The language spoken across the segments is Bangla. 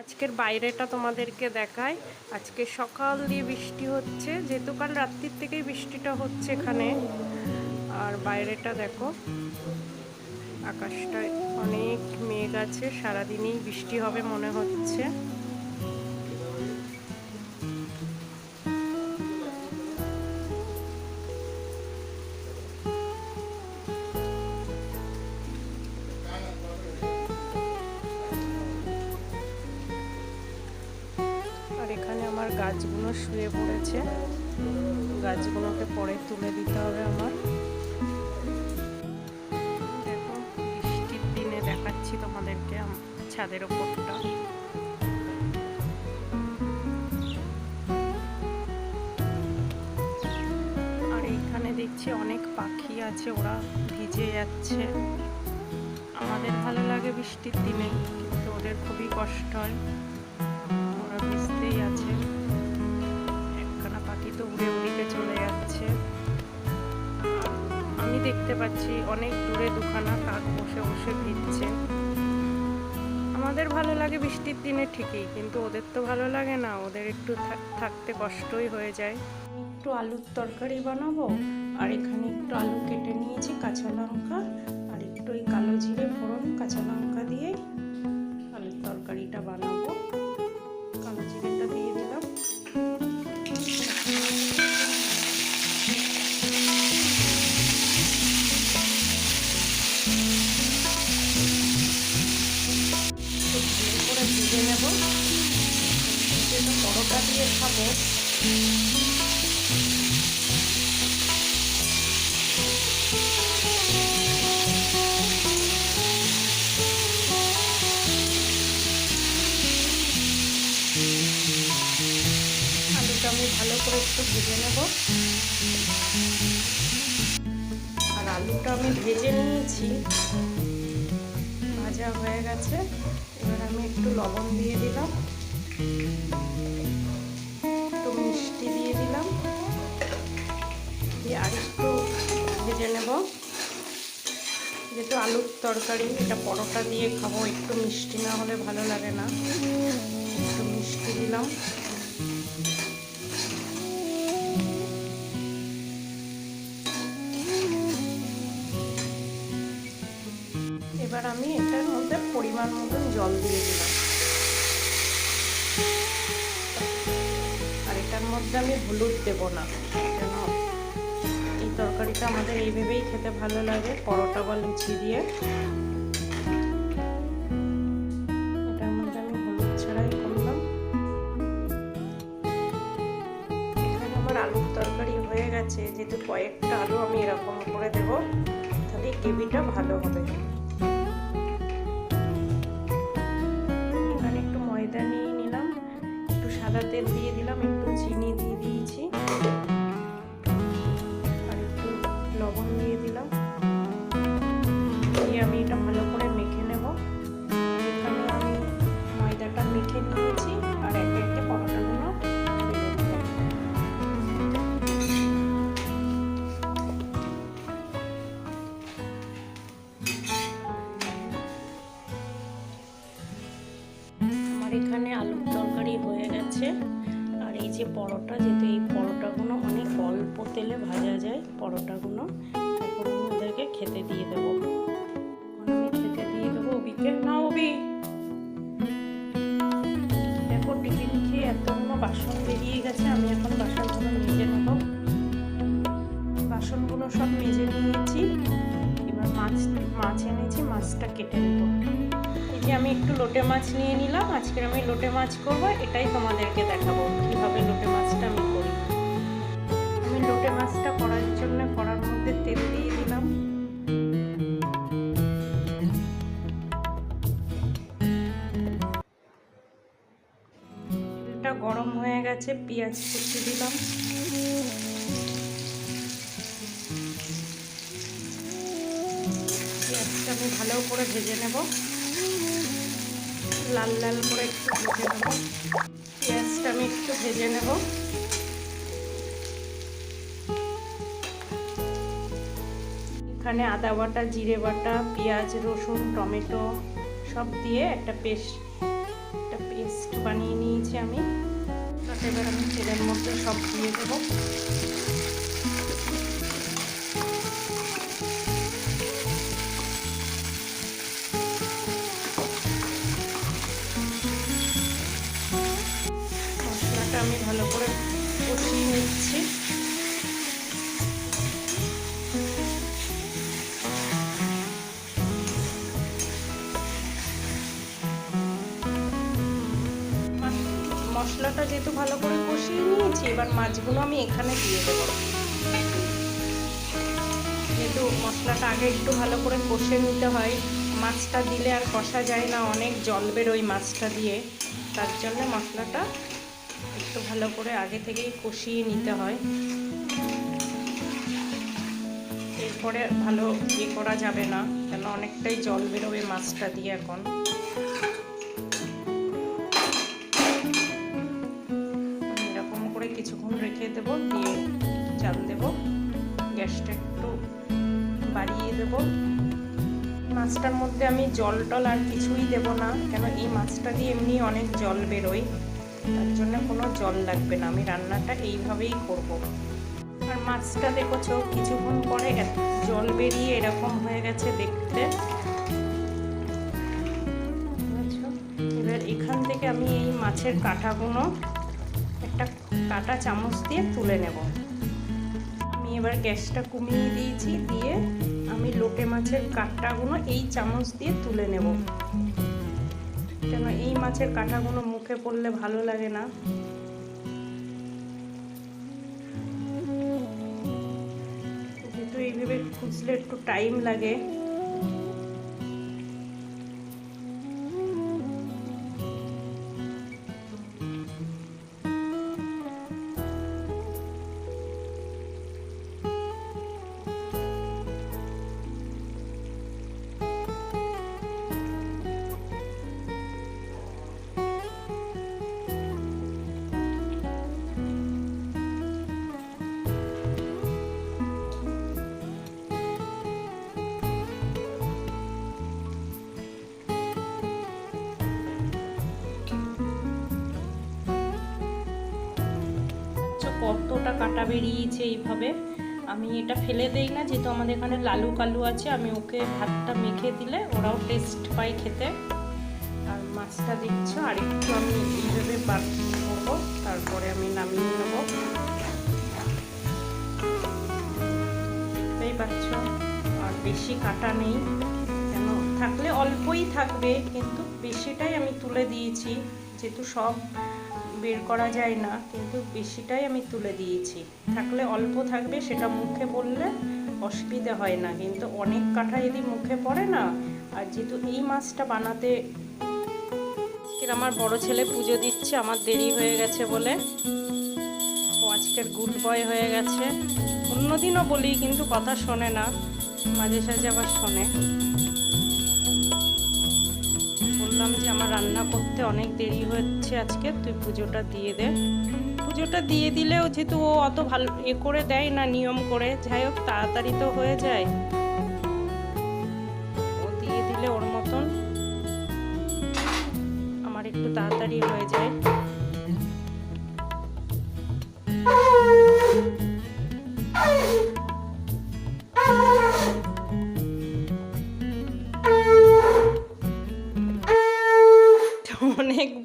আজকের বাইরেটা তোমাদেরকে দেখায় আজকে সকাল দিয়ে বৃষ্টি হচ্ছে, যেহেতু কাল রাত্রির থেকেই বৃষ্টিটা হচ্ছে এখানে। আর বাইরেটা দেখো, আকাশটায় অনেক মেঘ আছে, সারাদিনই বৃষ্টি হবে মনে হচ্ছে। গাছগুলো শুয়ে পড়েছে। গাছগুলোকে পরে তুলে দিতে হবে আমার। দেখো, বৃষ্টির দিনে দেখাচ্ছি তোমাদেরকে ছাদের ওপরটা। আর এইখানে দেখছি অনেক পাখি আছে, ওরা ভিজে যাচ্ছে। আমাদের ভালো লাগে বৃষ্টির দিনে, কিন্তু ওদের খুবই কষ্ট হয়। দেখতে পাচ্ছি অনেক দূরে দুখানা কাক বসে বসে ভিজছে। আমাদের ভালো লাগে বৃষ্টির দিনে ঠিকই, কিন্তু ওদের তো ভালো লাগে না, ওদের একটু থাক- থাকতে কষ্টই হয়ে যায়। একটু আলুর তরকারি বানাবো, আর এখানে একটু আলু কেটে নিয়েছি কাঁচা লঙ্কা, আর একটু ওই কালো জিরে ফোড়ন, কাঁচা লঙ্কা দিয়ে আলুর তরকারিটা বানাবো। ভালো করে একটু ভেজে নেব। আর আলুটা আমি ভেজে নিয়েছি। ভাজা হয়ে গেছে। এবার আমি একটু লবণ দিয়ে দিলাম। একটু মিষ্টি দিয়ে দিলাম। দিয়ে আর একটু ভেজে নেব। যেহেতু আলুর তরকারি, এটা পরোটা দিয়ে খাব, একটু মিষ্টি না হলে ভালো লাগে না। একটু মিষ্টি দিলাম। এটার মধ্যে পরিমাণ মতন জল দিয়ে দিলাম। আর এটার মধ্যে আমি হলুদ দেবো না এই তরকারিটা আমাদের এইভাবেই খেতে ভালো লাগে, পরোটা বা লুচি দিয়ে। এটার মধ্যে আমি ছাড়াই করলাম। এখানে আলুর তরকারি হয়ে গেছে, যেহেতু কয়েকটা আলু আমি এরকম করে দেবো, তাহলে গ্রেভিটা ভালো হবে। সাদা তেল দিয়ে দিলাম একটু চিনি দিয়ে দিয়েছি। ভাজা যায় পরোটাগুলো এখন ওদেরকে খেতে দিয়ে দেবো। খেতে দিয়ে দেবো ওবিকে। না, ওবি! দেখো, টিফিন খেয়ে এতগুলো বাসন বেরিয়ে গেছে, আমি এখন বাসনগুলো মেজে নেব। বাসনগুলো সব মেজে নিয়েছি। এবার মাছ মাছ এনেছি, মাছটা কেটে নেব। এই যে আমি একটু লোটে মাছ নিয়ে নিলাম, আজকের আমি লোটে মাছ করব, এটাই তোমাদেরকে দেখাবো, কীভাবে লোটে মাছটা আমি করি। আমি লোটে মাছটা তেল দিয়ে দিলাম গরম হয়ে গেছে, পেঁয়াজ কুচি দিলাম। পেঁয়াজটা আমি ভালো করে ভেজে নেব। লাল লাল করে একটু ভেজে নেব। পেঁয়াজটা আমি একটু ভেজে নেব। এখানে আদা বাটা, জিরে বাটা, পেঁয়াজ, রসুন, টমেটো সব দিয়ে একটা পেস্ট একটা পেস্ট বানিয়ে নিয়েছি আমি। এবার আমি তেলের মধ্যে সব দিয়ে দেবো। মশলাটা যেহেতু ভালো করে কষিয়ে নিয়েছি, এবার মাছগুলো আমি এখানে দিয়ে দেবো। যেহেতু মশলাটা আগে একটু ভালো করে কষে নিতে হয়, মাছটা দিলে আর কষা যায় না, অনেক জল বেরোয় মাছটা দিয়ে। তার জন্য মশলাটা একটু ভালো করে আগে থেকেই কষিয়ে নিতে হয়। এরপরে ভালো ইয়ে করা যাবে না, কেন অনেকটাই জল বেরোবে মাছটা দিয়ে এখন। গ্যাসটা একটু বাড়িয়ে দেবো। মাছটার মধ্যে আমি জল টল আর কিছুই দেব না, কেন এই মাছটা দিয়ে এমনি অনেক জল বেরোয়, তার জন্য কোনো জল লাগবে না, আমি রান্নাটা এইভাবেই করব। আর মাছটা দেখেছ কিছুক্ষণ পরে জল বেরিয়ে এরকম হয়ে গেছে দেখতে। এবার এখান থেকে আমি এই মাছের কাঁটাগুলো একটা কাটা চামচ দিয়ে তুলে নেব। আমি এবার গ্যাসটা কমিয়ে দিয়েছি, দিয়ে আমি লোটে মাছের কাঁটাগুলো এই চামচ দিয়ে তুলে নেব। কেন এই মাছের কাঁটাগুলো মুখে পড়লে ভালো লাগে না? কিন্তু এইভাবে খুঁজলে একটু টাইম লাগে। কতটা কাটা বেরিয়েছে এইভাবে। আমি এটা ফেলে দেই না, যেহেতু আমাদের এখানে লালু কালু আছে, আমি ওকে ভাতটা মেখে দিলে ওরাও টেস্ট পায় খেতে। আর মাছটা দিচ্ছ আর একটু আমি এইভাবে বার করব তারপরে আমি নামিয়ে নেব। পারছ আর বেশি কাটা নেই। কেন? থাকলে অল্পই থাকবে, কিন্তু বেশিটাই আমি তুলে দিয়েছি, যেহেতু সব বের করা যায় না, কিন্তু বেশিটাই আমি তুলে দিয়েছি। থাকলে অল্প থাকবে, সেটা মুখে পড়লে অসুবিধা হয় না। কিন্তু অনেক কাঠা যদি মুখে পড়ে না, আর যেহেতু এই মাছটা বানাতে আমার বড় ছেলে পুজো দিচ্ছে, আমার দেরি হয়ে গেছে বলে। ও আজকের গুড বয় হয়ে গেছে। অন্যদিনও বলি, কিন্তু কথা শোনে না। মাঝে সাঝে আবার শোনে। রান্না করতে অনেক দেরি হচ্ছে আজকে, তুই পুজোটা দিয়ে দে। পুজোটা দিয়ে দিলেও যেহেতু ও অত ভালো এ করে দেয় না, নিয়ম করে, যাই হোক, তাড়াতাড়ি তো হয়ে যায়। ও দিয়ে দিলে ওর মতন। আমার একটু তাড়াতাড়ি হয়ে যায়।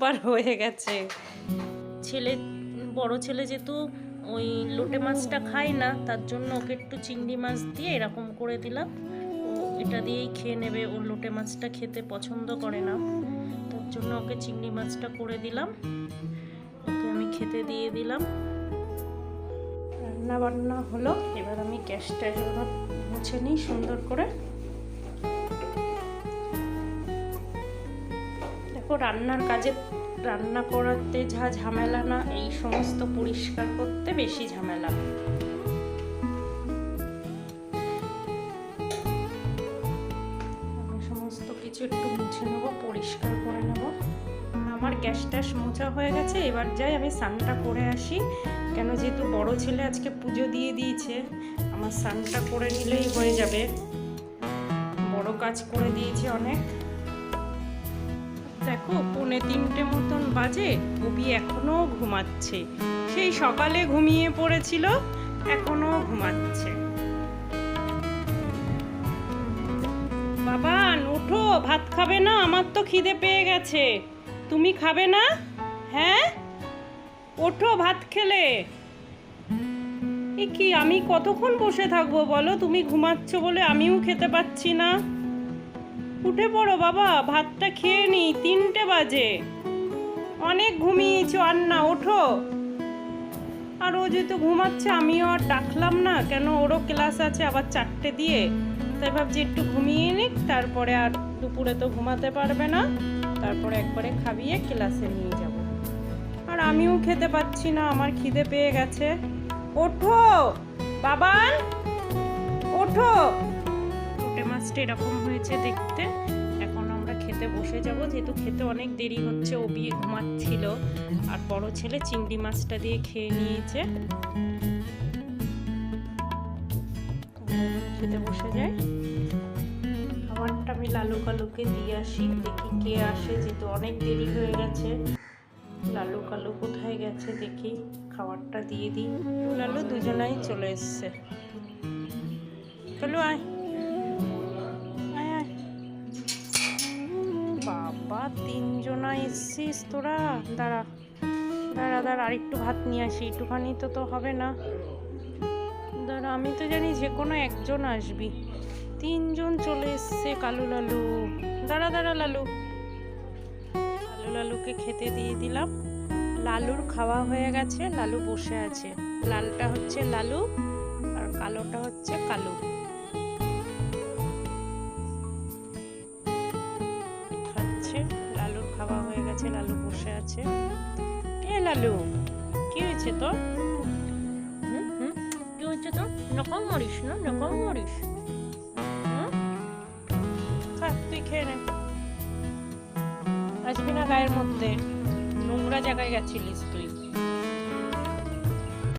অনেকবার হয়ে গেছে। ছেলে, বড় ছেলে যেহেতু ওই লোটে মাছটা খায় না, তার জন্য ওকে একটু চিংড়ি মাছ দিয়ে এরকম করে দিলাম। এটা দিয়েই খেয়ে নেবে, ও লোটে মাছটা খেতে পছন্দ করে না। তার জন্য ওকে চিংড়ি মাছটা করে দিলাম। ওকে আমি খেতে দিয়ে দিলাম। রান্না বান্না হলো। এবার আমি গ্যাসটা মুছে নিই সুন্দর করে। রান্নার কাজে, রান্না করাতে যা ঝামেলা না, এই সমস্ত পরিষ্কার করতে বেশি ঝামেলা। সমস্ত কিছু একটু মুছে নেব, পরিষ্কার করে নেব। আমার গ্যাস ট্যাস মোছা হয়ে গেছে, এবার যাই, আমি স্নানটা করে আসি। কেন যেহেতু বড় ছেলে আজকে পুজো দিয়ে দিয়েছে, আমার স্নানটা করে নিলেই হয়ে যাবে। বড় কাজ করে দিয়েছে অনেক। পৌনে তিনটে মতন বাজে কবি এখনও ঘুমাচ্ছে। সেই সকালে ঘুমিয়ে পড়েছিল, এখনও ঘুমাচ্ছে। বাবা, ওঠো, ভাত খাবে না, আমার তো খিদে পেয়ে গেছে। তুমি খাবে না? হ্যাঁ? ওঠো ভাত খেলে। এ কি, আমি কতক্ষণ বসে থাকব বলো? তুমি ঘুমাচ্ছ বলে আমিও খেতে পাচ্ছি না। উঠে পড়ো বাবা, ভাতটা খেয়ে নি তিনটে বাজে। অনেক ঘুমিয়েছো আর না ওঠো। আর ও যেহেতু ঘুমাচ্ছে, আমিও আর ডাকলাম না, কেন ওরও ক্লাস আছে আবার চারটে দিয়ে। তাই ভাবছি একটু ঘুমিয়ে নিক, তারপরে আর দুপুরে তো ঘুমাতে পারবে না, তারপরে একবারে খাবিয়ে ক্লাসে নিয়ে যাব। আর আমিও খেতে পাচ্ছি না, আমার খিদে পেয়ে গেছে। ওঠো, বাবান! ওঠো! ওটে এরকম হয়েছে দেখতে। এখন আমরা খেতে বসে যাব, যেহেতু খেতে অনেক দেরি হচ্ছে ও বিয়ে ঘুমাচ্ছিল। আর বড় ছেলে চিংড়ি মাছটা দিয়ে খেয়ে নিয়েছে। খেতে বসে যায় খাবারটা আমি লালু কালুকে দিয়ে আসি, দেখি কে আসে, যেহেতু অনেক দেরি হয়ে গেছে। লালু কালু কোথায় গেছে দেখি, খাবারটা দিয়ে দিই। লালু দুজনাই চলে এসছে। চলো আয়। তিনজনা এসছিস তোরা? দাঁড়া দাঁড়া দাঁড়া আর একটু ভাত নিয়ে আসি। একটুখানি তো তো হবে না। দাঁড়া, আমি তো জানি যে কোনো একজন আসবি। তিনজন চলে এসছে কালু লালু। দাঁড়া দাঁড়া, লালু। কালু লালুকে খেতে দিয়ে দিলাম। লালুর খাওয়া হয়ে গেছে, লালু বসে আছে। লালটা হচ্ছে লালু আর কালোটা হচ্ছে কালু। খাচ্ছে লালুর খাওয়া হয়ে গেছে লালু বসে আছে। এ লালু কি হয়েছে তো কি হয়েছে তো নকম মরিস না নকম মরিস? খা তুই খেয়ে নে। আসবি না গায়ের মধ্যে। নোংরা জায়গায় গেছিলিস।